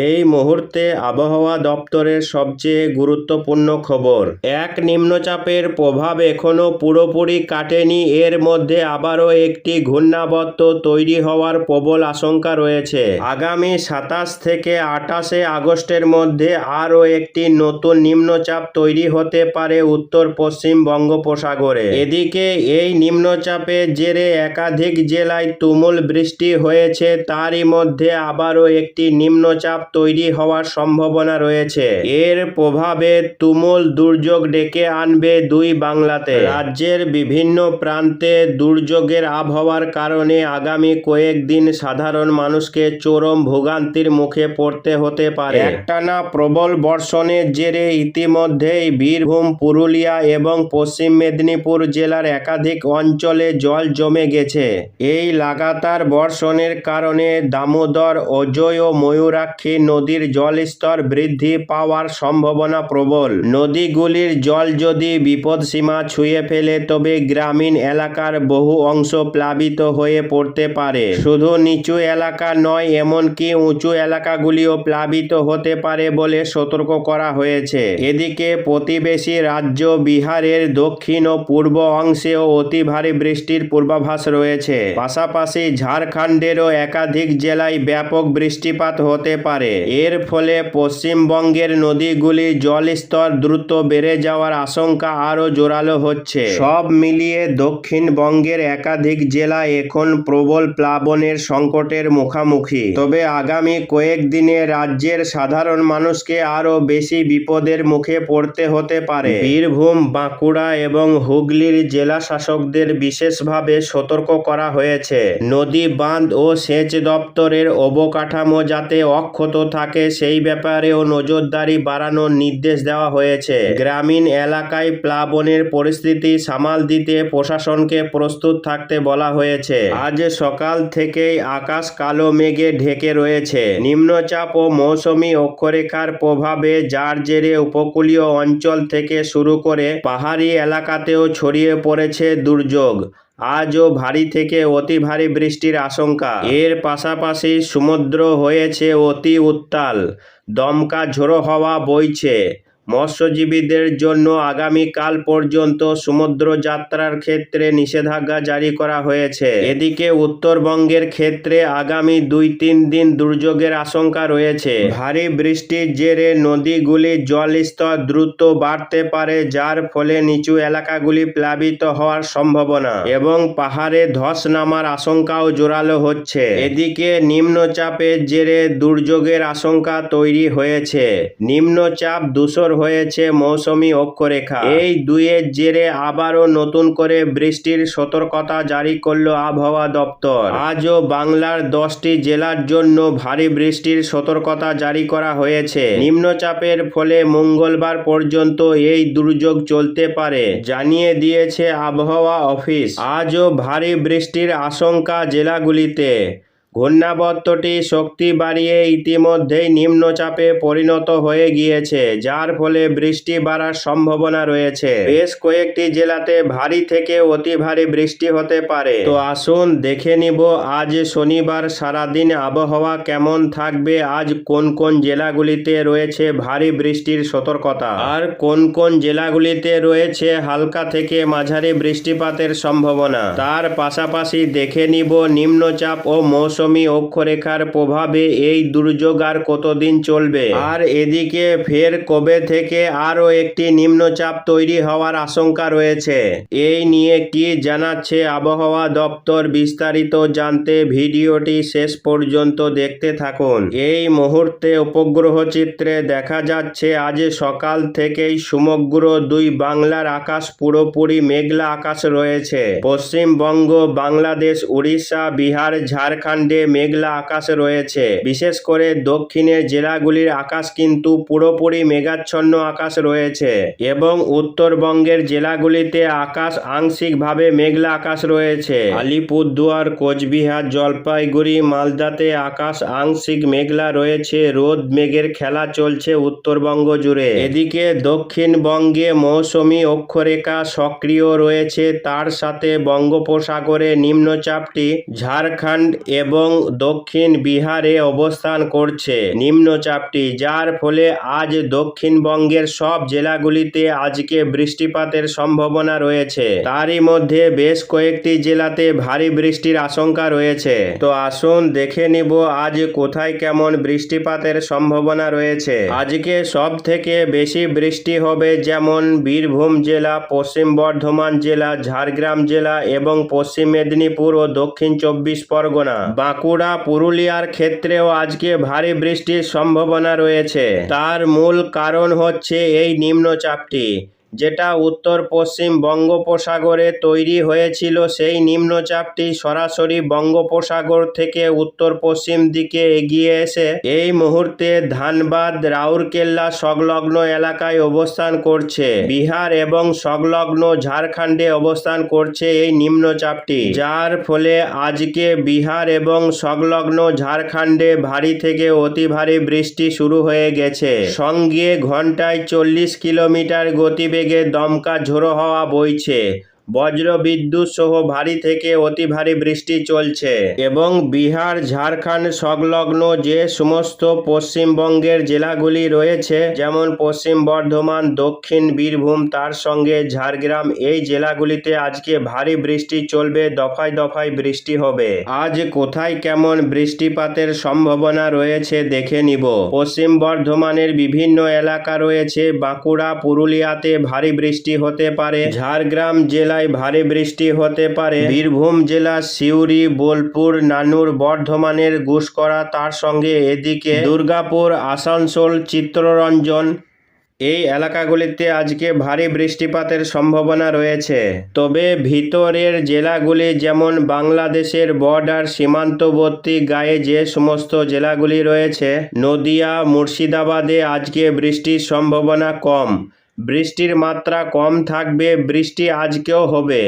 এই মুহূর্তে আবহাওয়া দপ্তরের সবচেয়ে গুরুত্বপূর্ণ খবর। এক নিম্নচাপের প্রভাব এখনও পুরোপুরি কাটেনি। এর মধ্যে আবারও একটি ঘূর্ণাবর্ত তৈরি হওয়ার প্রবল আশঙ্কা রয়েছে। আগামী সাতাশ থেকে আঠাশে আগস্টের মধ্যে আরও একটি নতুন নিম্নচাপ তৈরি হতে পারে উত্তর পশ্চিম বঙ্গোপসাগরে। এদিকে এই নিম্নচাপের জেরে একাধিক জেলায় তুমুল বৃষ্টি হয়েছে। তারই মধ্যে আবারও একটি নিম্নচাপ তৈরি হওয়ার সম্ভাবনা রয়েছে। এর প্রভাবে তুমুল দুর্যোগ ডেকে আনবে দুই বাংলাতে। রাজ্যের বিভিন্ন প্রান্তে দুর্যোগের আবহাওয়ার কারণে আগামী কয়েকদিন সাধারণ মানুষকে চরম ভোগান্তির মুখে পড়তে হতে পারে। একটানা প্রবল বর্ষণের জেরে ইতিমধ্যেই বীরভূম, পুরুলিয়া এবং পশ্চিম মেদিনীপুর জেলার একাধিক অঞ্চলে জল জমে গেছে। এই লাগাতার বর্ষণের কারণে দামোদর, অজয় ও ময়ূরাক্ষী নদীর জলস্তর বৃদ্ধি পাওয়ার সম্ভাবনা প্রবল। নদীগুলির জল যদি বিপদসীমা ছুঁয়ে ফেলে, তবে গ্রামীণ এলাকার বহু অংশ প্লাবিত হয়ে পড়তে পারে। শুধু নিচু এলাকা নয়, এমনকি উঁচু এলাকাগুলিও প্লাবিত হতে পারে বলে সতর্ক করা হয়েছে। এদিকে প্রতিবেশী রাজ্য বিহারের দক্ষিণ ও পূর্ব অংশেও অতি ভারী বৃষ্টির পূর্বাভাস রয়েছে। পাশাপাশি ঝাড়খণ্ডেরও একাধিক জেলায় ব্যাপক বৃষ্টিপাত হতে পারে। এর ফলে পশ্চিমবঙ্গের নদীগুলির জলস্তর দ্রুত বেড়ে যাওয়ার আশঙ্কা আরও জোরালো হচ্ছে। সব মিলিয়ে দক্ষিণবঙ্গের একাধিক জেলা এখন প্রবল প্লাবনের সংকটের মুখামুখি। তবে আগামী কয়েকদিনে রাজ্যের সাধারণ মানুষকে আরও বেশি বিপদের মুখে পড়তে হতে পারে। বীরভূম, বাঁকুড়া এবং হুগলির জেলা শাসকদের বিশেষভাবে সতর্ক করা হয়েছে। নদী বাঁধ ও সেচ দপ্তরের অবকাঠামো যাতে অক্ষত থাকে, সেই ব্যাপারেও নজরদারি বাড়ানোর নির্দেশ দেওয়া হয়েছে। গ্রামীণ এলাকায় প্লাবনের পরিস্থিতি সামাল দিতে প্রশাসনকে প্রস্তুত থাকতে বলা হয়েছে। আজ সকাল থেকেই আকাশ কালো মেঘে ঢেকে রয়েছে। নিম্নচাপ ও মৌসুমি অক্ষরেখার প্রভাবে যার জেরে উপকূলীয় অঞ্চল থেকে শুরু করে পাহাড়ি এলাকাতেও ছড়িয়ে পড়েছে দুর্যোগ। আজও ভারী থেকে অতি ভারী বৃষ্টির আশঙ্কা। এর পাশাপাশি সমুদ্র হয়েছে অতি উত্তাল। দমকা ঝোড়ো হাওয়া বইছে। মৎস্যজীবীদের জন্য আগামীকাল পর্যন্ত সমুদ্র যাত্রার ক্ষেত্রে নিষেধাজ্ঞা জারি করা হয়েছে। এদিকে উত্তরবঙ্গের ক্ষেত্রে আগামী দুই তিন দিন দুর্যোগের আশঙ্কা রয়েছে। ভারী বৃষ্টির জেরে নদীগুলির জলস্তর দ্রুত বাড়তে পারে, যার ফলে নিচু এলাকাগুলি প্লাবিত হওয়ার সম্ভাবনা এবং পাহাড়ে ধস নামার আশঙ্কাও জোরালো হচ্ছে। এদিকে নিম্নচাপের জেরে দুর্যোগের আশঙ্কা তৈরি হয়েছে। নিম্নচাপ দূষর হয়েছে মৌসুমি অক্ষরেখা। এই দুইয়ের জেরে আবারও নতুন করে বৃষ্টির সতর্কতা জারি করল আবহাওয়া দপ্তর। আজও বাংলার দশটি জেলার জন্য ভারী বৃষ্টির সতর্কতা জারি করা হয়েছে। নিম্নচাপের ফলে মঙ্গলবার পর্যন্ত এই দুর্যোগ চলতে পারে, জানিয়ে দিয়েছে আবহাওয়া অফিস। আজও ভারী বৃষ্টির আশঙ্কা জেলাগুলিতে। ঘূর্ণাবর্তটি শক্তি বাড়িয়ে ইতিমধ্যেই নিম্নচাপে পরিণত হয়ে গিয়েছে, যার ফলে বৃষ্টি বাড়ার সম্ভাবনা রয়েছে। বেশ কয়েকটি জেলাতে ভারী থেকে অতি ভারী বৃষ্টি হতে পারে। তো আসুন দেখে নিব, আজ শনিবার সারাদিন আবহাওয়া কেমন থাকবে? আজ কোন কোন জেলাগুলিতে রয়েছে ভারী বৃষ্টির সতর্কতা? আর কোন কোন জেলাগুলিতে রয়েছে হালকা থেকে মাঝারি বৃষ্টিপাতের সম্ভাবনা? তার পাশাপাশি দেখে নিব, নিম্নচাপ ও মৌসুমী অক্ষরেখার প্রভাবে এই দুর্যোগ আর কতদিন চলবে? আর এদিকে ফের কবে থেকে আরও একটি নিম্নচাপ তৈরি হওয়ার আশঙ্কা রয়েছে? এই নিয়ে কি জানাচ্ছে আবহাওয়া দপ্তর বিস্তারিত জানতে ভিডিওটি শেষ পর্যন্ত দেখতে থাকুন। এই মুহূর্তে উপগ্রহ চিত্রে দেখা যাচ্ছে আজ সকাল থেকেই সমগ্র দুই বাংলার আকাশ পুরোপুরি মেঘলা আকাশ রয়েছে। পশ্চিমবঙ্গ, বাংলাদেশ, উড়িষ্যা, বিহার, ঝাড়খণ্ডে মেঘলা আকাশ রয়েছে। বিশেষ করে দক্ষিণের জেলাগুলির আকাশ কিন্তু পুরোপুরি মেঘাচ্ছন্ন আকাশ রয়েছে এবং উত্তরবঙ্গের জেলাগুলিতে আকাশ আংশিকভাবে মেঘলা আকাশ রয়েছে। আলিপুরদুয়ার, কোচবিহার, জলপাইগুড়ি, মালদাতে আকাশ আংশিক মেঘলা রয়েছে। রোদ মেঘের খেলা চলছে উত্তরবঙ্গ জুড়ে। এদিকে দক্ষিণবঙ্গে মৌসুমি অক্ষরেখা সক্রিয় রয়েছে। তার সাথে বঙ্গোপসাগরে নিম্নচাপটি ঝাড়খণ্ড এবং এবং দক্ষিণ বিহারে অবস্থান করছে। নিম্নচাপটি, যার ফলে আজ দক্ষিণবঙ্গের সব জেলাগুলিতে আজকে বৃষ্টিপাতের সম্ভাবনা রয়েছে। তারই মধ্যে বেশ কয়েকটি জেলাতে ভারী বৃষ্টির আশঙ্কা রয়েছে। তো আসুন দেখে নিব আজ কোথায় কেমন বৃষ্টিপাতের সম্ভাবনা রয়েছে। আজকে সব থেকে বেশি বৃষ্টি হবে যেমন বীরভূম জেলা, পশ্চিম বর্ধমান জেলা, ঝাড়গ্রাম জেলা এবং পশ্চিম মেদিনীপুর ও দক্ষিণ চব্বিশ পরগনা। বাঁকুড়া পুরুলিয়ার ক্ষেত্রেও আজকে ভারী বৃষ্টির সম্ভাবনা রয়েছে। তার মূল কারণ হচ্ছে এই নিম্নচাপটি। যেটা উত্তর পশ্চিম বঙ্গোপসাগরে তৈরি হয়েছিল, সেই নিম্নচাপটি সরাসরি বঙ্গোপসাগর থেকে উত্তর পশ্চিম দিকে এগিয়ে এসে এই মুহূর্তে ধানবাদ, রাউরকেল্লা সংলগ্ন এলাকায় অবস্থান করছে। বিহার এবং সংলগ্ন ঝাড়খণ্ডে অবস্থান করছে এই নিম্নচাপটি। যার ফলে আজকে বিহার এবং সংলগ্ন ঝাড়খণ্ডে ভারী থেকে অতি ভারী বৃষ্টি শুরু হয়ে গেছে। সঙ্গে ঘন্টায় চল্লিশ কিলোমিটার গতিবেগে দমকা ঝোড়ো হাওয়া বইছে। বজ্র বিদ্যুৎ সহ ভারী থেকে অতি ভারী বৃষ্টি চলছে এবং বিহার, ঝাড়খণ্ড সংলগ্ন যে সমস্ত পশ্চিমবঙ্গের জেলাগুলি রয়েছে, যেমন পশ্চিম বর্ধমান, দক্ষিণ বীরভূম, তার সঙ্গে ঝাড়গ্রাম, এই জেলাগুলিতে আজকে ভারী বৃষ্টি চলবে, দফায় দফায় বৃষ্টি হবে। আজ কোথায় কেমন বৃষ্টিপাতের সম্ভাবনা রয়েছে দেখে নিব। পশ্চিম বর্ধমানের বিভিন্ন এলাকা রয়েছে, বাঁকুড়া, পুরুলিয়াতে ভারী বৃষ্টি হতে পারে, ঝাড়গ্রাম জেলায় ভারী বৃষ্টি হতে পারে। বীরভূম জেলা সিউড়ি, বোলপুর, নানুর, বর্ধমানের গুসকরা তার সঙ্গে এদিকে দুর্গাপুর, আসানসোল চিত্ররঞ্জন এই এলাকাগুলিতে আজকে ভারী বৃষ্টিপাতের সম্ভাবনা রয়েছে। তবে ভিতরের জেলাগুলি যেমন বাংলাদেশের বর্ডার, সীমান্তবর্তী গায়ে যে সমস্ত জেলাগুলি রয়েছে, নদিয়া, মুর্শিদাবাদে আজকে বৃষ্টির সম্ভাবনা কম। বৃষ্টির মাত্রা কম থাকবে বৃষ্টি আজকেও হবে।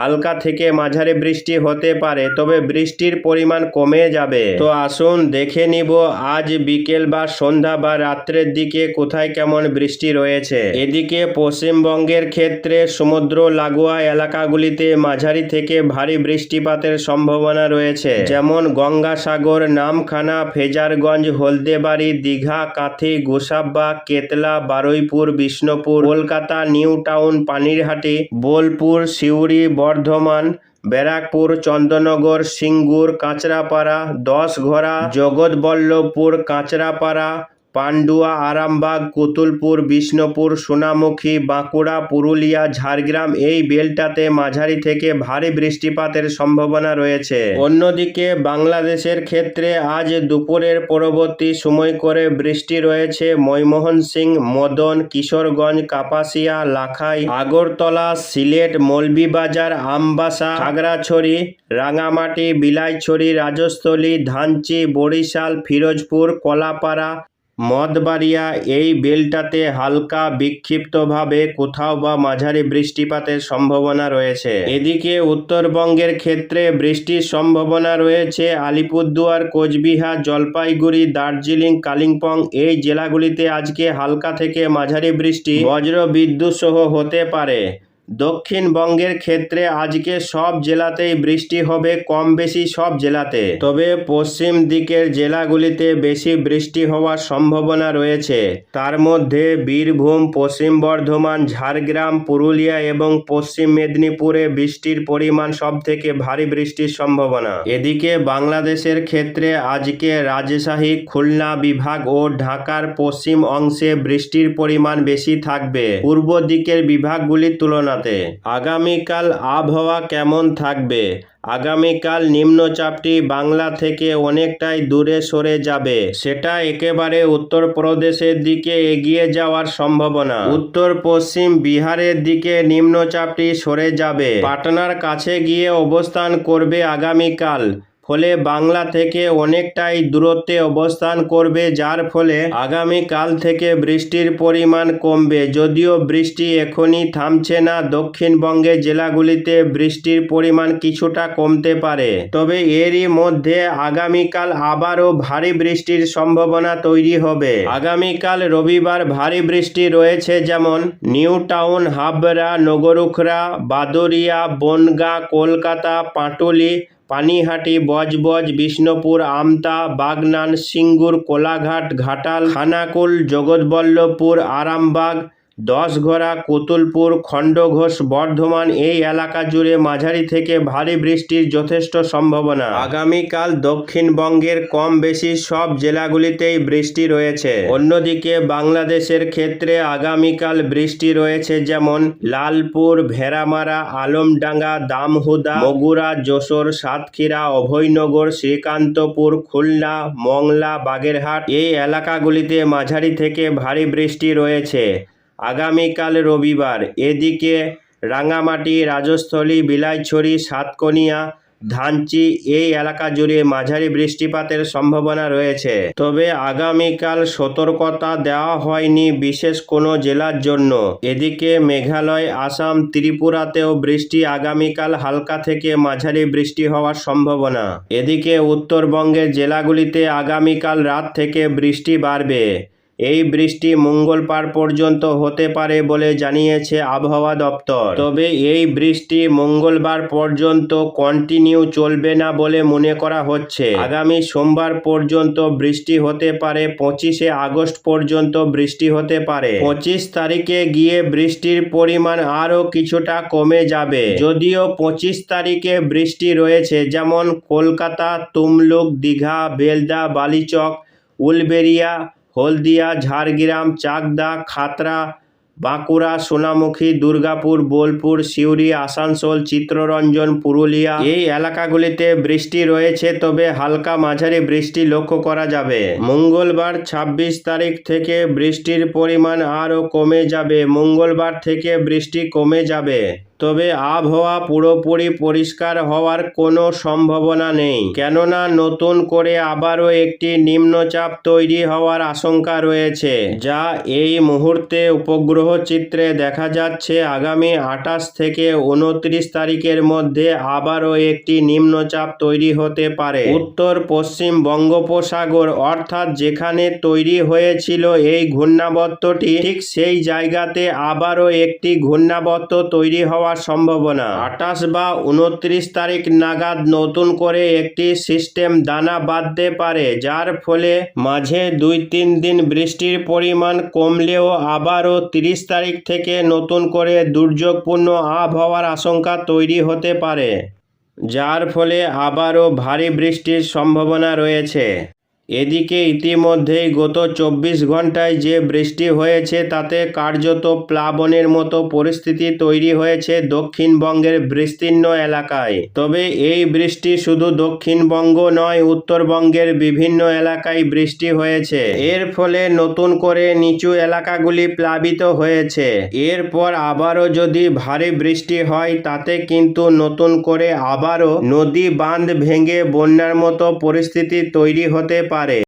হালকা থেকে মাঝারি বৃষ্টি হতে পারে, তবে বৃষ্টির পরিমাণ কমে যাবে। তো আসুন দেখে নিব আজ বিকেল বা সন্ধ্যা বা রাত্রের দিকে কোথায় কেমন বৃষ্টি রয়েছে। এদিকে পশ্চিমবঙ্গের ক্ষেত্রে সমুদ্র লাগোয়া এলাকাগুলিতে মাঝারি থেকে ভারী বৃষ্টিপাতের সম্ভাবনা রয়েছে। যেমন গঙ্গাসাগর, নামখানা, ফেজারগঞ্জ, হলদেবাড়ি, দীঘা, কাথি গোসাবা কেতলা, বারুইপুর, বিষ্ণুপুর, কলকাতা নিউ টাউন পানিরহাটি, বোলপুর, সিউড়ি বর্ধমান ব্যারাকপুর চন্দননগর সিঙ্গুর কাঁচরাপাড়া দশঘরা জগৎবল্লভপুর কাঁচরাপাড়া পান্ডুয়া, আরামবাগ, কুতুলপুর, বিষ্ণুপুর, সোনামুখী, বাঁকুড়া, পুরুলিয়া, ঝাড়গ্রাম এই বেলটাতে মাঝারি থেকে ভারী বৃষ্টিপাতের সম্ভাবনা রয়েছে। অন্যদিকে বাংলাদেশের ক্ষেত্রে আজ দুপুরের পরবর্তী সময় করে বৃষ্টি রয়েছে ময়মোহন সিং, মদন, কিশোরগঞ্জ, কাপাসিয়া, লাখাই, আগরতলা, সিলেট, মৌলভীবাজার, আমবাসা, খাগড়াছড়ি, রাঙামাটি, বিলাইছড়ি, রাজস্থলী, ধানচি, বরিশাল, ফিরোজপুর, কলাপাড়া মদবাড়িয়া এই বেলটাতে হালকা বিক্ষিপ্তভাবে কোথাও বা মাঝারি বৃষ্টিপাতের সম্ভাবনা রয়েছে। এদিকে উত্তরবঙ্গের ক্ষেত্রে বৃষ্টির সম্ভাবনা রয়েছে আলিপুরদুয়ার, কোচবিহার, জলপাইগুড়ি, দার্জিলিং, কালিম্পং। এই জেলাগুলিতে আজকে হালকা থেকে মাঝারি বৃষ্টি বজ্র বিদ্যুৎ সহ হতে পারে। দক্ষিণবঙ্গের ক্ষেত্রে আজকে সব জেলাতেই বৃষ্টি হবে, কম বেশি সব জেলাতে। তবে পশ্চিম দিকের জেলাগুলিতে বেশি বৃষ্টি হওয়ার সম্ভাবনা রয়েছে। তার মধ্যে বীরভূম, পশ্চিম বর্ধমান, ঝাড়গ্রাম, পুরুলিয়া এবং পশ্চিম মেদিনীপুরে বৃষ্টির পরিমাণ সব থেকে ভারী বৃষ্টির সম্ভাবনা। এদিকে বাংলাদেশের ক্ষেত্রে আজকে রাজশাহী, খুলনা বিভাগ ও ঢাকার পশ্চিম অংশে বৃষ্টির পরিমাণ বেশি থাকবে। পূর্ব দিকের বিভাগগুলির তুলনাতে আগামীকাল আবহাওয়া কেমন থাকবে? আগামীকাল নিম্নচাপটি বাংলা থেকে অনেকটাই দূরে সরে যাবে। সেটা একেবারে উত্তর প্রদেশের দিকে এগিয়ে যাওয়ার সম্ভাবনা। উত্তর পশ্চিম বিহারের দিকে নিম্নচাপটি সরে যাবে। পাটনার কাছে গিয়ে অবস্থান করবে আগামীকাল। ফলে বাংলা থেকে অনেকটাই দূরত্বে অবস্থান করবে, যার ফলে আগামী কাল থেকে বৃষ্টির পরিমাণ কমবে। যদিও বৃষ্টি এখনই থামছে না, দক্ষিণবঙ্গের জেলাগুলিতে বৃষ্টির পরিমাণ কিছুটা কমতে পারে। তবে এরই মধ্যে আগামীকাল আবারও ভারী বৃষ্টির সম্ভাবনা তৈরি হবে। আগামীকাল রবিবার ভারী বৃষ্টি রয়েছে যেমন নিউ টাউন হাবড়া, নগরুখরা বাদরিয়া বনগা, কলকাতা, পাটুলি পানিহাটি বজবজ বিষ্ণুপুর আমতা বাগনান সিঙ্গুর কোলাঘাট ঘাটাল খানাকুল জগৎবল্লভপুর আরামবাগ দশঘরা কুতুলপুর, খণ্ডঘোষ, বর্ধমান এই এলাকা জুড়ে মাঝারি থেকে ভারী বৃষ্টির যথেষ্ট সম্ভাবনা। আগামীকাল দক্ষিণবঙ্গের কম বেশি সব জেলাগুলিতেই বৃষ্টি রয়েছে। অন্যদিকে বাংলাদেশের ক্ষেত্রে আগামীকাল বৃষ্টি রয়েছে যেমন লালপুর, ভেড়ামারা, আলমডাঙ্গা, দামহুদা বগুড়া যশোর, সাতক্ষীরা, অভয়নগর, শ্রীকান্তপুর, খুলনা, মংলা, বাগেরহাট এই এলাকাগুলিতে মাঝারি থেকে ভারী বৃষ্টি রয়েছে। আগামীকাল রবিবার এদিকে রাঙামাটি রাজস্থলী, বিলাইছড়ি, সাতকনিয়া, ধানচি এই এলাকা জুড়ে মাঝারি বৃষ্টিপাতের সম্ভাবনা রয়েছে। তবে আগামীকাল সতর্কতা দেওয়া হয়নি বিশেষ কোনো জেলার জন্য। এদিকে মেঘালয়, আসাম, ত্রিপুরাতেও বৃষ্টি আগামীকাল হালকা থেকে মাঝারি বৃষ্টি হওয়ার সম্ভাবনা। এদিকে উত্তরবঙ্গের জেলাগুলিতে আগামীকাল রাত থেকে বৃষ্টি বাড়বে। এই বৃষ্টি মঙ্গলবার পর্যন্ত হতে পারে বলে জানিয়েছে আবহাওয়া দপ্তর। তবে এই বৃষ্টি মঙ্গলবার পর্যন্ত কন্টিনিউ চলবে না বলে মনে করা হচ্ছে। আগামী সোমবার পর্যন্ত বৃষ্টি হতে পারে, পঁচিশে আগস্ট পর্যন্ত বৃষ্টি হতে পারে। পঁচিশ তারিখে গিয়ে বৃষ্টির পরিমাণ আরও কিছুটা কমে যাবে। যদিও পঁচিশ তারিখে বৃষ্টি রয়েছে, যেমন কলকাতা, তুমলুক, দীঘা, বেলদা, বালিচক, উলবেরিয়া হলদিয়া, ঝাড়গ্রাম, চাকদা খাতড়া বাঁকুড়া, সোনামুখী, দুর্গাপুর, বোলপুর, সিউড়ি, আসানসোল চিত্ররঞ্জন পুরুলিয়া। এই এলাকাগুলিতে বৃষ্টি রয়েছে, তবে হালকা মাঝারি বৃষ্টি লক্ষ্য করা যাবে। মঙ্গলবার ২৬ তারিখ থেকে বৃষ্টির পরিমাণ আরও কমে যাবে। মঙ্গলবার থেকে বৃষ্টি কমে যাবে। তবে আবহাওয়া পুরোপুরি পরিষ্কার হওয়ার কোনো সম্ভাবনা নেই। কেননা নতুন করে আবারও একটি নিম্নচাপ তৈরি হওয়ার আশঙ্কা রয়েছে, যা এই মুহূর্তে উপগ্রহ চিত্রে দেখা যাচ্ছে আগামী আঠাশ থেকে উনত্রিশ তারিখের মধ্যে আবারও একটি নিম্নচাপ তৈরি হতে পারে। উত্তর পশ্চিম বঙ্গোপসাগর অর্থাৎ যেখানে তৈরি হয়েছিল এই ঘূর্ণাবর্তটি, ঠিক সেই জায়গাতে আবারও একটি ঘূর্ণাবর্ত তৈরি হওয়ার সম্ভাবনা। আঠাশ বা উনত্রিশ তারিখ নাগাদ নতুন করে একটি সিস্টেম দানা বাঁধতে পারে, যার ফলে মাঝে দুই তিন দিন বৃষ্টির পরিমাণ কমলেও আবারও তিরিশ তারিখ থেকে নতুন করে দুর্যোগপূর্ণ আবহাওয়ার আশঙ্কা তৈরি হতে পারে, যার ফলে আবারও ভারী বৃষ্টির সম্ভাবনা রয়েছে। এদিকে ইতিমধ্যেই গত চব্বিশ ঘন্টায় যে বৃষ্টি হয়েছে, তাতে কার্যত প্লাবনের মতো পরিস্থিতি তৈরি হয়েছে দক্ষিণবঙ্গের বিস্তীর্ণ এলাকায়। তবে এই বৃষ্টি শুধু দক্ষিণবঙ্গ নয়, উত্তরবঙ্গের বিভিন্ন এলাকায় বৃষ্টি হয়েছে। এর ফলে নতুন করে নিচু এলাকাগুলি প্লাবিত হয়েছে। এরপর আবারও যদি ভারী বৃষ্টি হয়, তাতে কিন্তু নতুন করে আবারও নদী বাঁধ ভেঙে বন্যার মতো পরিস্থিতি তৈরি হতে পারে